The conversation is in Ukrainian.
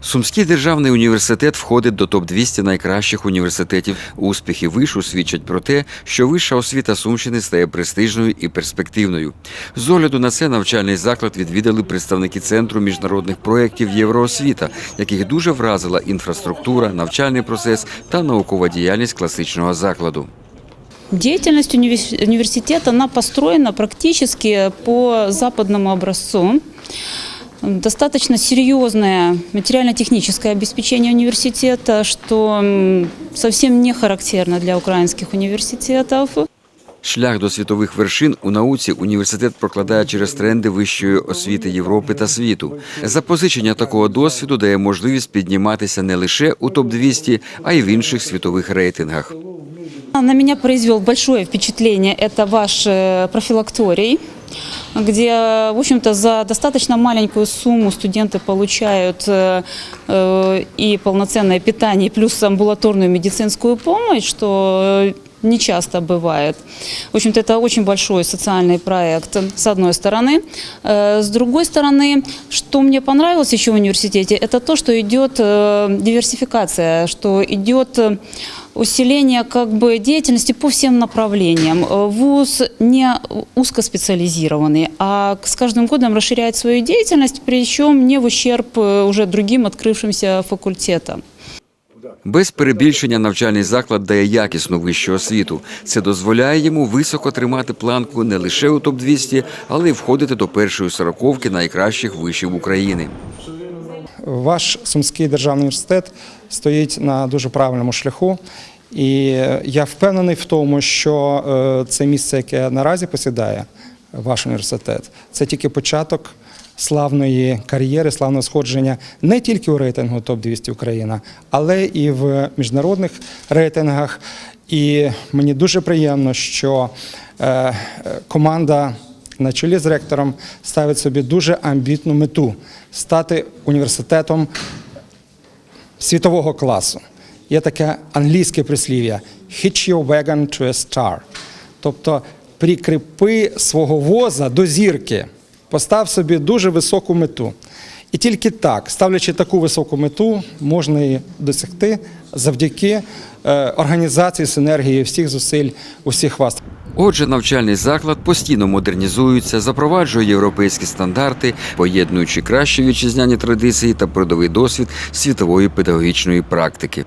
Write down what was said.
Сумський державний університет входить до топ-200 найкращих університетів. Успіхи вишу свідчать про те, що вища освіта Сумщини стає престижною і перспективною. З огляду на це навчальний заклад відвідали представники центру міжнародних проєктів Євроосвіта, яких дуже вразила інфраструктура, навчальний процес та наукова діяльність класичного закладу. Деятельность университета, она построена практически по западному образцу. Достаточно серьезное материально-техническое обеспечение университета, что совсем не характерно для украинских университетов. Шлях до світових вершин у науці університет прокладає через тренди вищої освіти Європи та світу. Запозичення такого досвіду дає можливість підніматися не лише у топ 200 а й в інших світових рейтингах. На меня произвел большое впечатление это ваш э, профилакторий, где, в общем-то, за достаточно маленькую сумму студенты получают э, э, и полноценное питание, плюс амбулаторную медицинскую помощь, что э, не часто бывает. В общем-то, это очень большой социальный проект, с одной стороны. Э, С другой стороны, что мне понравилось еще в университете, это то, что идет э, диверсификация, что идет э, усиление как бы деятельности по всем направлениям. Э, ВУЗ не узкоспециализированный, а с каждым годом расширяет свою деятельность, причем не в ущерб э, уже другим открывшимся факультетам. Без перебільшення навчальний заклад дає якісну вищу освіту. Це дозволяє йому високо тримати планку не лише у топ 200 але й входити до першої сороковки найкращих вишів України. Ваш Сумський державний університет стоїть на дуже правильному шляху. І я впевнений в тому, що е, це місце, яке наразі посідає ваш університет, це тільки початок славної кар'єри, славного сходження не тільки у рейтингу топ-200 Україна, але і в міжнародних рейтингах. І мені дуже приємно, що е, команда на чолі з ректором ставить собі дуже амбітну мету стати університетом світового класу. Є таке англійське прислів'я «Hitch your wagon to a star». Тобто прикріпи свого воза до зірки, постав собі дуже високу мету. І тільки так, ставлячи таку високу мету, можна її досягти завдяки е, організації синергії всіх зусиль усіх вас. Отже, навчальний заклад постійно модернізується, запроваджує європейські стандарти, поєднуючи кращі вітчизняні традиції та передовий досвід світової педагогічної практики.